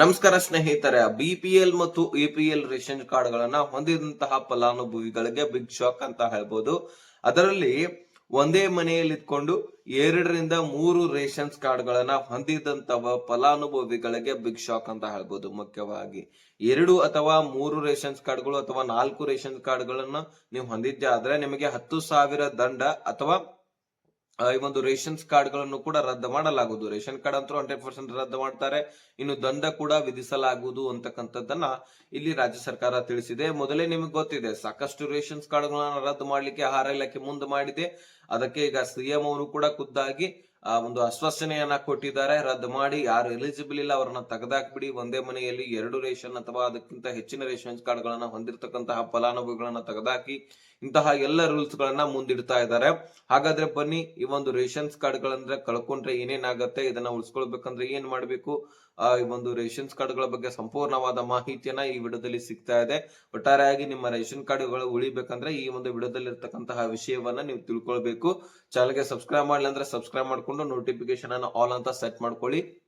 ನಮಸ್ಕಾರ ಸ್ನೇಹಿತರೆ ಬಿಪಿಎಲ್ ಮತ್ತು ಎಪಿಎಲ್ ರೇಷನ್ ಕಾರ್ಡ್ ಗಳನ್ನ ಹೊಂದಿದಂತಹ ಫಲಾನುಭವಿಗಳಿಗೆ ಬಿಗ್ ಶಾಕ್ ಅಂತ ಹೇಳ್ಬೋದು. ಅದರಲ್ಲಿ ಒಂದೇ ಮನೆಯಲ್ಲಿ ಇದ್ಕೊಂಡು ಎರಡರಿಂದ ಮೂರು ರೇಷನ್ಸ್ ಕಾರ್ಡ್ ಗಳನ್ನ ಹೊಂದಿದಂತಹ ಫಲಾನುಭವಿಗಳಿಗೆ ಬಿಗ್ ಶಾಕ್ ಅಂತ ಹೇಳ್ಬೋದು ಮುಖ್ಯವಾಗಿ. ಎರಡು ಅಥವಾ ಮೂರು ರೇಷನ್ಸ್ ಕಾರ್ಡ್ಗಳು ಅಥವಾ ನಾಲ್ಕು ರೇಷನ್ ಕಾರ್ಡ್ಗಳನ್ನ ನೀವು ಹೊಂದಿದ್ದೆ ಆದ್ರೆ ನಿಮಗೆ ಹತ್ತು ಸಾವಿರ ದಂಡ ಅಥವಾ ಈ ಒಂದು ರೇಷನ್ಸ್ ಕಾರ್ಡ್ಗಳನ್ನು ಕೂಡ ರದ್ದು ಮಾಡಲಾಗುವುದು. ರೇಷನ್ ಕಾರ್ಡ್ ಅಂತೂ ಹಂಡ್ರೆಡ್ ಪರ್ಸೆಂಟ್ ರದ್ದು ಮಾಡ್ತಾರೆ. ಇನ್ನು ದಂಡ ಕೂಡ ವಿಧಿಸಲಾಗುವುದು ಅಂತಕ್ಕಂಥದ್ದನ್ನ ಇಲ್ಲಿ ರಾಜ್ಯ ಸರ್ಕಾರ ತಿಳಿಸಿದೆ. ಮೊದಲೇ ನಿಮಗೆ ಗೊತ್ತಿದೆ, ಸಾಕಷ್ಟು ರೇಷನ್ಸ್ ಕಾರ್ಡ್ ಗಳನ್ನ ರದ್ದು ಮಾಡಲಿಕ್ಕೆ ಆಹಾರ ಇಲಾಖೆ ಮುಂದೆ ಮಾಡಿದೆ. ಅದಕ್ಕೆ ಈಗ ಸಿಎಂ ಅವರು ಕೂಡ ಖುದ್ದಾಗಿ ಆ, ಒಂದು ಆಶ್ವಾಸನೆಯನ್ನ ಕೊಟ್ಟಿದ್ದಾರೆ. ರದ್ದು ಮಾಡಿ, ಯಾರು ಎಲಿಜಿಬಲ್ ಇಲ್ಲ, ಅವರನ್ನ ತೆಗೆದಾಕ್ಬಿಡಿ. ಒಂದೇ ಮನೆಯಲ್ಲಿ ಎರಡು ರೇಷನ್ ಅಥವಾ ಅದಕ್ಕಿಂತ ಹೆಚ್ಚಿನ ರೇಷನ್ ಕಾರ್ಡ್ ಗಳನ್ನ ಹೊಂದಿರತಕ್ಕಂತಹ ಫಲಾನುಭವಿಗಳನ್ನ ತೆಗೆದಾಕಿ, ಇಂತಹ ಎಲ್ಲ ರೂಲ್ಸ್ ಗಳನ್ನ ಮುಂದಿಡ್ತಾ ಇದ್ದಾರೆ. ಹಾಗಾದ್ರೆ ಬನ್ನಿ, ಈ ಒಂದು ರೇಷನ್ಸ್ ಕಾರ್ಡ್ ಗಳಂದ್ರೆ ಕಳ್ಕೊಂಡ್ರೆ ಏನೇನಾಗತ್ತೆ? ಇದನ್ನ ಉಳಿಸ್ಕೊಳ್ಬೇಕಂದ್ರೆ ಏನ್ ಮಾಡ್ಬೇಕು? ಆ, ಈ ಒಂದು ರೇಷನ್ಸ್ ಕಾರ್ಡ್ಗಳ ಬಗ್ಗೆ ಸಂಪೂರ್ಣವಾದ ಮಾಹಿತಿಯನ್ನ ಈ ವಿಡಿಯೋದಲ್ಲಿ ಸಿಗ್ತಾ ಇದೆ. ಒಟ್ಟಾರೆಯಾಗಿ ನಿಮ್ಮ ರೇಷನ್ ಕಾರ್ಡ್ಗಳು ಉಳಿಬೇಕಂದ್ರೆ ಈ ಒಂದು ವಿಡಿಯೋದಲ್ಲಿ ಇರ್ತಕ್ಕಂತಹ ವಿಷಯವನ್ನ ನೀವು ತಿಳ್ಕೊಳ್ಬೇಕು. ಚಾನಲ್ಗೆ ಸಬ್ಸ್ಕ್ರೈಬ್ ಮಾಡಲಿ ಅಂದ್ರೆ ಸಬ್ಸ್ಕ್ರೈಬ್ ಮಾಡ್ಕೊಂಡು ನೋಟಿಫಿಕೇಶನ್ ಅನ್ನು ಆಲ್ ಅಂತ ಸೆಟ್ ಮಾಡ್ಕೊಳ್ಳಿ.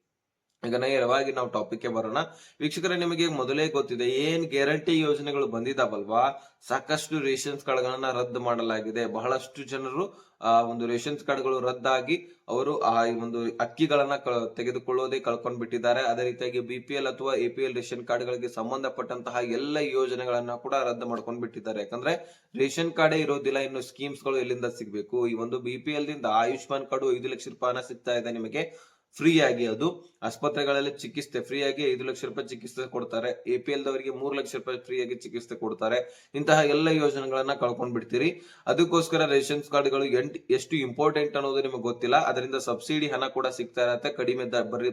ಈಗ ನೇರವಾಗಿ ನಾವು ಟಾಪಿಕ್ಗೆ ಬರೋಣ. ವೀಕ್ಷಕರೇ, ನಿಮಗೆ ಮೊದಲೇ ಗೊತ್ತಿದೆ, ಏನ್ ಗ್ಯಾರಂಟಿ ಯೋಜನೆಗಳು ಬಂದಿದಾವಲ್ವಾ? ಸಾಕಷ್ಟು ರೇಷನ್ಸ್ ಕಾರ್ಡ್ಗಳನ್ನ ರದ್ದು ಮಾಡಲಾಗಿದೆ. ಬಹಳಷ್ಟು ಜನರು, ಆ, ಒಂದು ರೇಷನ್ಸ್ ಕಾರ್ಡ್ಗಳು ರದ್ದಾಗಿ ಅವರು ಆ ಒಂದು ಅಕ್ಕಿಗಳನ್ನ ತೆಗೆದುಕೊಳ್ಳೋದೇ ಕಳ್ಕೊಂಡ್ ಬಿಟ್ಟಿದ್ದಾರೆ ಅದೇ ರೀತಿಯಾಗಿ ಬಿ ಪಿ ಎಲ್ ಅಥವಾ ಎ ಪಿ ಎಲ್ ರೇಷನ್ ಕಾರ್ಡ್ಗಳಿಗೆ ಸಂಬಂಧಪಟ್ಟಂತಹ ಎಲ್ಲ ಯೋಜನೆಗಳನ್ನ ಕೂಡ ರದ್ದು ಮಾಡ್ಕೊಂಡ್ ಬಿಟ್ಟಿದ್ದಾರೆ ಯಾಕಂದ್ರೆ ರೇಷನ್ ಕಾರ್ಡೇ ಇರೋದಿಲ್ಲ, ಇನ್ನು ಸ್ಕೀಮ್ಸ್ಗಳು ಎಲ್ಲಿಂದ ಸಿಗ್ಬೇಕು? ಈ ಒಂದು ಬಿ ಪಿ ಎಲ್ ದಿಂದ ಆಯುಷ್ಮಾನ್ ಕಾರ್ಡ್ ಐದು ಲಕ್ಷ ರೂಪಾಯಿ ಸಿಗ್ತಾ ಇದೆ ನಿಮಗೆ. ಫ್ರೀ ಆಗಿ ಅದು ಆಸ್ಪತ್ರೆಗಳಲ್ಲಿ ಚಿಕಿತ್ಸೆ ಫ್ರೀ ಆಗಿ ಐದು ಲಕ್ಷ ರೂಪಾಯಿ ಚಿಕಿತ್ಸೆ ಕೊಡ್ತಾರೆ. ಎ ಪಿ ಎಲ್ ದವರಿಗೆ ಮೂರು ಲಕ್ಷ ರೂಪಾಯಿ ಫ್ರೀಯಾಗಿ ಚಿಕಿತ್ಸೆ ಕೊಡ್ತಾರೆ. ಇಂತಹ ಎಲ್ಲ ಯೋಜನೆಗಳನ್ನ ಕಳ್ಕೊಂಡ್ ಬಿಡ್ತೀರಿ. ಅದಕ್ಕೋಸ್ಕರ ರೇಷನ್ಸ್ ಕಾರ್ಡ್ಗಳು ಎಂಟ್, ಎಷ್ಟು ಇಂಪಾರ್ಟೆಂಟ್ ಅನ್ನೋದು ನಿಮಗೆ ಗೊತ್ತಿಲ್ಲ. ಅದರಿಂದ ಸಬ್ಸಿಡಿ ಹಣ ಕೂಡ ಸಿಗ್ತಾ ಇರತ್ತೆ. ಕಡಿಮೆ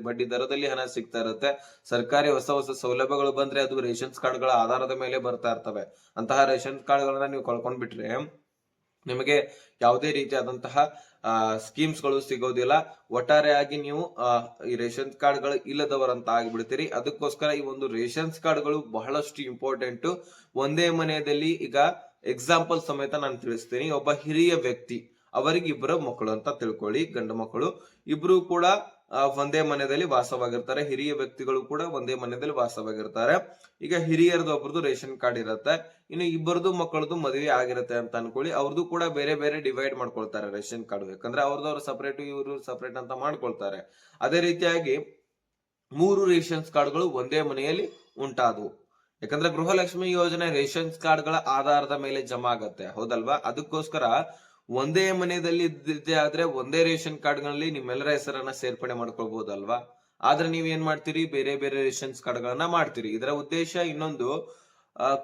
ಬಡ್ಡಿ ದರದಲ್ಲಿ ಹಣ ಸಿಗ್ತಾ ಇರತ್ತೆ. ಸರ್ಕಾರಿ ಹೊಸ ಹೊಸ ಸೌಲಭ್ಯಗಳು ಬಂದ್ರೆ ಅದು ರೇಷನ್ಸ್ ಕಾರ್ಡ್ಗಳ ಆಧಾರದ ಮೇಲೆ ಬರ್ತಾ ಇರ್ತವೆ. ಅಂತಹ ರೇಷನ್ ಕಾರ್ಡ್ಗಳನ್ನ ನೀವು ಕಳ್ಕೊಂಡ್ ಬಿಟ್ರೆ ನಿಮಗೆ ಯಾವುದೇ ರೀತಿಯಾದಂತಹ ಸ್ಕೀಮ್ಸ್ಗಳು ಸಿಗೋದಿಲ್ಲ. ಒಟ್ಟಾರೆಯಾಗಿ ನೀವು ಈ ರೇಷನ್ ಕಾರ್ಡ್ಗಳು ಇಲ್ಲದವರಂತ ಆಗಿಬಿಡ್ತೀರಿ ಅದಕ್ಕೋಸ್ಕರ ಈ ಒಂದು ರೇಷನ್ಸ್ ಕಾರ್ಡ್ಗಳು ಬಹಳಷ್ಟು ಇಂಪಾರ್ಟೆಂಟ್. ಒಂದೇ ಮನೆಯಲ್ಲಿ ಈಗ ಎಕ್ಸಾಂಪಲ್ ಸಮೇತ ನಾನು ತಿಳಿಸ್ತೀನಿ. ಒಬ್ಬ ಹಿರಿಯ ವ್ಯಕ್ತಿ ಅವರಿಗೆ ಇಬ್ಬರು ಮಕ್ಕಳು ಅಂತ ತಿಳ್ಕೊಳ್ಳಿ ಗಂಡು ಮಕ್ಕಳು. ಇಬ್ರು ಕೂಡ ಒಂದೇ ಮನೆಯಲ್ಲಿ ವಾಸವಾಗಿರ್ತಾರೆ. ಹಿರಿಯ ವ್ಯಕ್ತಿಗಳು ಕೂಡ ಒಂದೇ ಮನೆಯಲ್ಲಿ ವಾಸವಾಗಿರ್ತಾರೆ. ಈಗ ಹಿರಿಯರದು ಒಬ್ರದ್ದು ರೇಷನ್ ಕಾರ್ಡ್ ಇರುತ್ತೆ. ಇನ್ನು ಇಬ್ಬರದು ಮಕ್ಕಳದು ಮದುವೆ ಆಗಿರುತ್ತೆ ಅಂತ ಅನ್ಕೊಳ್ಳಿ. ಅವ್ರದ್ದು ಕೂಡ ಬೇರೆ ಬೇರೆ ಡಿವೈಡ್ ಮಾಡ್ಕೊಳ್ತಾರೆ ರೇಷನ್ ಕಾರ್ಡ್. ಯಾಕಂದ್ರೆ ಅವ್ರದವ್ರು ಸಪರೇಟ್ ಇವರು ಸಪರೇಟ್ ಅಂತ ಮಾಡ್ಕೊಳ್ತಾರೆ. ಅದೇ ರೀತಿಯಾಗಿ ಮೂರು ರೇಷನ್ಸ್ ಕಾರ್ಡ್ಗಳು ಒಂದೇ ಮನೆಯಲ್ಲಿ ಉಂಟಾದವು. ಯಾಕಂದ್ರೆ ಗೃಹಲಕ್ಷ್ಮಿ ಯೋಜನೆ ರೇಷನ್ಸ್ ಕಾರ್ಡ್ಗಳ ಆಧಾರದ ಮೇಲೆ ಜಮಾ ಆಗತ್ತೆ. ಹೌದಲ್ವಾ? ಅದಕ್ಕೋಸ್ಕರ ಒಂದೇ ಮನೆಯಲ್ಲಿ ಇದ್ದಿದ್ದೆ ಆದ್ರೆ ಒಂದೇ ರೇಷನ್ ಕಾರ್ಡ್ಗಳಲ್ಲಿ ನಿಮ್ಮೆಲ್ಲರ ಹೆಸರನ್ನ ಸೇರ್ಪಡೆ ಮಾಡ್ಕೊಳ್ಬಹುದಲ್ವಾ ಆದ್ರೆ ನೀವ್ ಏನ್ ಮಾಡ್ತೀರಿ? ಬೇರೆ ಬೇರೆ ರೇಷನ್ಸ್ ಕಾರ್ಡ್ಗಳನ್ನ ಮಾಡ್ತೀರಿ. ಇದರ ಉದ್ದೇಶ ಇನ್ನೊಂದು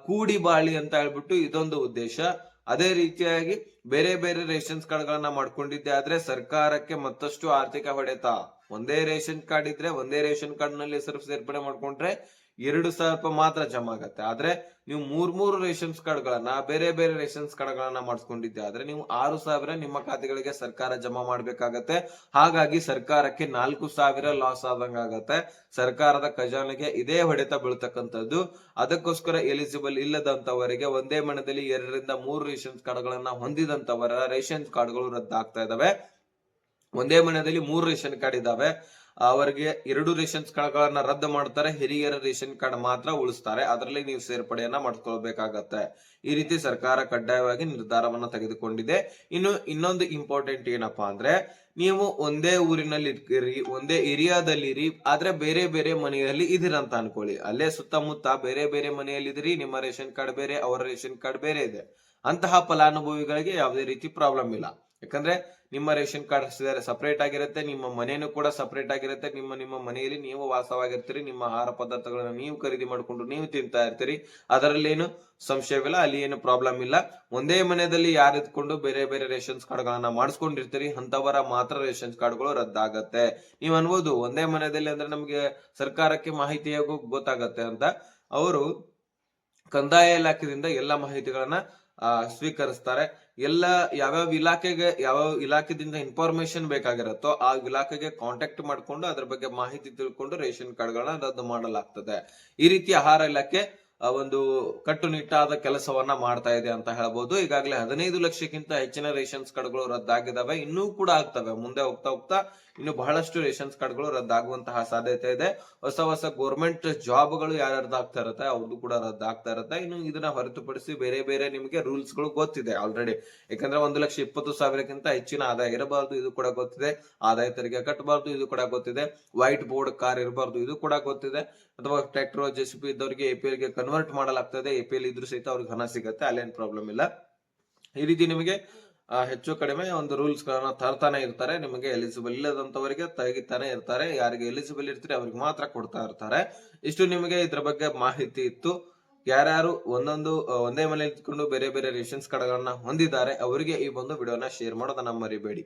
ಕೂಡಿ ಬಾಳಿ ಅಂತ ಹೇಳ್ಬಿಟ್ಟು ಇದೊಂದು ಉದ್ದೇಶ. ಅದೇ ರೀತಿಯಾಗಿ ಬೇರೆ ಬೇರೆ ರೇಷನ್ಸ್ ಕಾರ್ಡ್ಗಳನ್ನ ಮಾಡ್ಕೊಂಡಿದ್ದೆ ಆದ್ರೆ ಸರ್ಕಾರಕ್ಕೆ ಮತ್ತಷ್ಟು ಆರ್ಥಿಕ ಹೊಡೆತ. ಒಂದೇ ರೇಷನ್ ಕಾರ್ಡ್ ಇದ್ರೆ ಒಂದೇ ರೇಷನ್ ಕಾರ್ಡ್ನಲ್ಲಿ ಹೆಸರು ಸೇರ್ಪಡೆ ಮಾಡ್ಕೊಂಡ್ರೆ ಎರಡು ಸಾವಿರ ರೂಪಾಯಿ ಮಾತ್ರ ಜಮಾ ಆಗತ್ತೆ. ಆದ್ರೆ ನೀವು ಮೂರ್ ಮೂರು ರೇಷನ್ಸ್ ಕಾರ್ಡ್ ಗಳನ್ನ ಬೇರೆ ಬೇರೆ ರೇಷನ್ಸ್ ಕಾರ್ಡ್ ಗಳನ್ನ ಮಾಡಿಸ್ಕೊಂಡಿದ್ದೆ ಆದ್ರೆ ನೀವು ಆರು ಸಾವಿರ ನಿಮ್ಮ ಖಾತೆಗಳಿಗೆ ಸರ್ಕಾರ ಜಮಾ ಮಾಡ್ಬೇಕಾಗತ್ತೆ. ಹಾಗಾಗಿ ಸರ್ಕಾರಕ್ಕೆ ನಾಲ್ಕು ಸಾವಿರ ಲಾಸ್ ಆದಂಗಾಗತ್ತೆ ಸರ್ಕಾರದ ಖಜಾನೆಗೆ ಇದೇ ಹೊಡೆತ ಬೀಳ್ತಕ್ಕಂಥದ್ದು. ಅದಕ್ಕೋಸ್ಕರ ಎಲಿಜಿಬಲ್ ಇಲ್ಲದಂತವರಿಗೆ ಒಂದೇ ಮನದಲ್ಲಿ ಎರಡರಿಂದ ಮೂರು ರೇಷನ್ಸ್ ಕಾರ್ಡ್ಗಳನ್ನ ಹೊಂದಿದಂತವರ ರೇಷನ್ಸ್ ಕಾರ್ಡ್ಗಳು ರದ್ದಾಗ್ತಾ ಇದಾವೆ. ಒಂದೇ ಮನೆಯಲ್ಲಿ ಮೂರು ರೇಷನ್ ಕಾರ್ಡ್ ಇದಾವೆ. ಅವರಿಗೆ ಎರಡು ರೇಷನ್ ಕಾರ್ಡ್ಗಳನ್ನ ರದ್ದು ಮಾಡ್ತಾರೆ, ಹಿರಿಯರ ರೇಷನ್ ಕಾರ್ಡ್ ಮಾತ್ರ ಉಳಿಸ್ತಾರೆ. ಅದರಲ್ಲಿ ನೀವು ಸೇರ್ಪಡೆಯನ್ನ ಮಾಡ್ಕೊಳ್ಬೇಕಾಗತ್ತೆ. ಈ ರೀತಿ ಸರ್ಕಾರ ಕಡ್ಡಾಯವಾಗಿ ನಿರ್ಧಾರವನ್ನ ತೆಗೆದುಕೊಂಡಿದೆ. ಇನ್ನು ಇನ್ನೊಂದು ಇಂಪಾರ್ಟೆಂಟ್ ಏನಪ್ಪಾ ಅಂದ್ರೆ, ನೀವು ಒಂದೇ ಊರಿನಲ್ಲಿ ಇರ್ತೀರಿ ಒಂದೇ ಏರಿಯಾದಲ್ಲಿರಿ, ಆದ್ರೆ ಬೇರೆ ಬೇರೆ ಮನೆಯಲ್ಲಿ ಇದಿರಂತ ಅನ್ಕೊಳ್ಳಿ. ಅಲ್ಲೇ ಸುತ್ತಮುತ್ತ ಬೇರೆ ಬೇರೆ ಮನೆಯಲ್ಲಿ ಇದ್ರಿ ನಿಮ್ಮ ರೇಷನ್ ಕಾರ್ಡ್ ಬೇರೆ, ಅವರ ರೇಷನ್ ಕಾರ್ಡ್ ಬೇರೆ ಇದೆ. ಅಂತಹ ಫಲಾನುಭವಿಗಳಿಗೆ ಯಾವುದೇ ರೀತಿ ಪ್ರಾಬ್ಲಮ್ ಇಲ್ಲ. ಯಾಕಂದ್ರೆ ನಿಮ್ಮ ರೇಷನ್ ಕಾರ್ಡ್ ಸಪರೇಟ್ ಆಗಿರುತ್ತೆ, ನಿಮ್ಮ ಮನೇನು ಕೂಡ ಸಪರೇಟ್ ಆಗಿರುತ್ತೆ, ನಿಮ್ಮ ನಿಮ್ಮ ಮನೆಯಲ್ಲಿ ನೀವು ವಾಸವಾಗಿರ್ತೀರಿ, ನಿಮ್ಮ ಆಹಾರ ಪದಾರ್ಥಗಳನ್ನು ನೀವು ಖರೀದಿ ಮಾಡ್ಕೊಂಡು ನೀವು ತಿಂತಾ ಇರ್ತೀರಿ, ಅದರಲ್ಲೇನು ಸಂಶಯವಿಲ್ಲ, ಅಲ್ಲಿ ಏನು ಪ್ರಾಬ್ಲಮ್ ಇಲ್ಲ. ಒಂದೇ ಮನೆಯಲ್ಲಿ ಯಾರು ಇದ್ಕೊಂಡು ಬೇರೆ ಬೇರೆ ರೇಷನ್ಸ್ ಕಾರ್ಡ್ಗಳನ್ನ ಮಾಡಿಸ್ಕೊಂಡಿರ್ತೀರಿ ಅಂತವರ ಮಾತ್ರ ರೇಷನ್ಸ್ ಕಾರ್ಡ್ಗಳು ರದ್ದಾಗತ್ತೆ. ನೀವು ಅನ್ಬೋದು, ಒಂದೇ ಮನೆಯಲ್ಲಿ ಅಂದ್ರೆ ನಮ್ಗೆ ಸರ್ಕಾರಕ್ಕೆ ಮಾಹಿತಿಯಾಗೂ ಗೊತ್ತಾಗತ್ತೆ ಅಂತ. ಅವರು ಕಂದಾಯ ಇಲಾಖೆಯಿಂದ ಎಲ್ಲಾ ಮಾಹಿತಿಗಳನ್ನ ಸ್ವೀಕರಿಸ್ತಾರೆ. ಎಲ್ಲ ಯಾವ್ಯಾವ ಇಲಾಖೆಗೆ, ಯಾವ್ಯಾವ ಇಲಾಖೆದಿಂದ ಇನ್ಫಾರ್ಮೇಶನ್ ಬೇಕಾಗಿರುತ್ತೋ ಆ ಇಲಾಖೆಗೆ ಕಾಂಟ್ಯಾಕ್ಟ್ ಮಾಡ್ಕೊಂಡು ಅದ್ರ ಬಗ್ಗೆ ಮಾಹಿತಿ ತಿಳ್ಕೊಂಡು ರೇಷನ್ ಕಾರ್ಡ್ಗಳನ್ನ ರದ್ದು ಮಾಡಲಾಗ್ತದೆ. ಈ ರೀತಿ ಆಹಾರ ಇಲಾಖೆ ಒಂದು ಕಟ್ಟುನಿಟ್ಟಾದ ಕೆಲಸವನ್ನ ಮಾಡ್ತಾ ಇದೆ ಅಂತ ಹೇಳ್ಬೋದು. ಈಗಾಗಲೇ ಹದಿನೈದು ಲಕ್ಷಕ್ಕಿಂತ ಹೆಚ್ಚಿನ ರೇಷನ್ಸ್ ಕಾರ್ಡ್ಗಳು ರದ್ದಾಗಿದ್ದಾವೆ ಇನ್ನೂ ಕೂಡ ಆಗ್ತವೆ. ಮುಂದೆ ಹೋಗ್ತಾ ಹೋಗ್ತಾ ಇನ್ನು ಬಹಳಷ್ಟು ರೇಷನ್ಸ್ ಕಾರ್ಡ್ಗಳು ರದ್ದಾಗುವಂತಹ ಸಾಧ್ಯತೆ ಇದೆ. ಹೊಸ ಹೊಸ ಗೌರ್ಮೆಂಟ್ ಜಾಬ್ಗಳು ಯಾರ್ಯಾರ್ದಾಗ್ತಾ ಇರುತ್ತೆ ಅವ್ರದ್ದು ಕೂಡ ರದ್ದಾಗ್ತಾ ಇರುತ್ತೆ. ಇನ್ನು ಇದನ್ನ ಹೊರತುಪಡಿಸಿ ಬೇರೆ ಬೇರೆ ನಿಮಗೆ ರೂಲ್ಸ್ಗಳು ಗೊತ್ತಿದೆ ಆಲ್ರೆಡಿ. ಯಾಕಂದ್ರೆ ಒಂದು ಲಕ್ಷ ಇಪ್ಪತ್ತು ಸಾವಿರಕ್ಕಿಂತ ಹೆಚ್ಚಿನ ಆದಾಯ ಇರಬಾರ್ದು, ಇದು ಕೂಡ ಗೊತ್ತಿದೆ. ಆದಾಯ ತೆರಿಗೆ ಕಟ್ಟಬಾರ್ದು ಇದು ಕೂಡ ಗೊತ್ತಿದೆ. ವೈಟ್ ಬೋರ್ಡ್ ಕಾರ್ ಇರಬಾರ್ದು, ಇದು ಕೂಡ ಗೊತ್ತಿದೆ. ಅಥವಾ ಟ್ರ್ಯಾಕ್ಟರ್ ಜೆಸಿಪಿ ಇದ್ದವರಿಗೆ ಎಪಿಎಲ್ಗೆ ಕನ್ವರ್ಟ್ ಮಾಡಲಾಗ್ತದೆ. ಎಪಿಎಲ್ ಇದ್ರೂ ಸಹಿತ ಅವ್ರಿಗೆ ಹಣ ಸಿಗುತ್ತೆ, ಅಲ್ಲೇನ್ ಪ್ರಾಬ್ಲಮ್ ಇಲ್ಲ. ಈ ರೀತಿ ನಿಮಗೆ ಹೆಚ್ಚು ಕಡಿಮೆ ಒಂದು ರೂಲ್ಸ್ ಗಳನ್ನ ತರ್ತಾನೆ ಇರ್ತಾರೆ. ನಿಮಗೆ ಎಲಿಜಿಬಲ್ ಇಲ್ಲದಂತವರಿಗೆ ತೆಗಿತಾನೆ ಇರ್ತಾರೆ. ಯಾರಿಗೆ ಎಲಿಜಿಬಲ್ ಇರ್ತಾರೆ ಅವ್ರಿಗೆ ಮಾತ್ರ ಕೊಡ್ತಾ ಇರ್ತಾರೆ. ಇಷ್ಟು ನಿಮಗೆ ಇದ್ರ ಬಗ್ಗೆ ಮಾಹಿತಿ ಇತ್ತು. ಯಾರ್ಯಾರು ಒಂದೊಂದು ಒಂದೇ ಮನೆ ನಿಂತ್ಕೊಂಡು ಬೇರೆ ಬೇರೆ ರೇಷನ್ಸ್ ಕಾರ್ಡ್ಗಳನ್ನ ಹೊಂದಿದ್ದಾರೆ, ಅವರಿಗೆ ಈ ಒಂದು ವಿಡಿಯೋನ ಶೇರ್ ಮಾಡೋದನ್ನ ಮರಿಬೇಡಿ.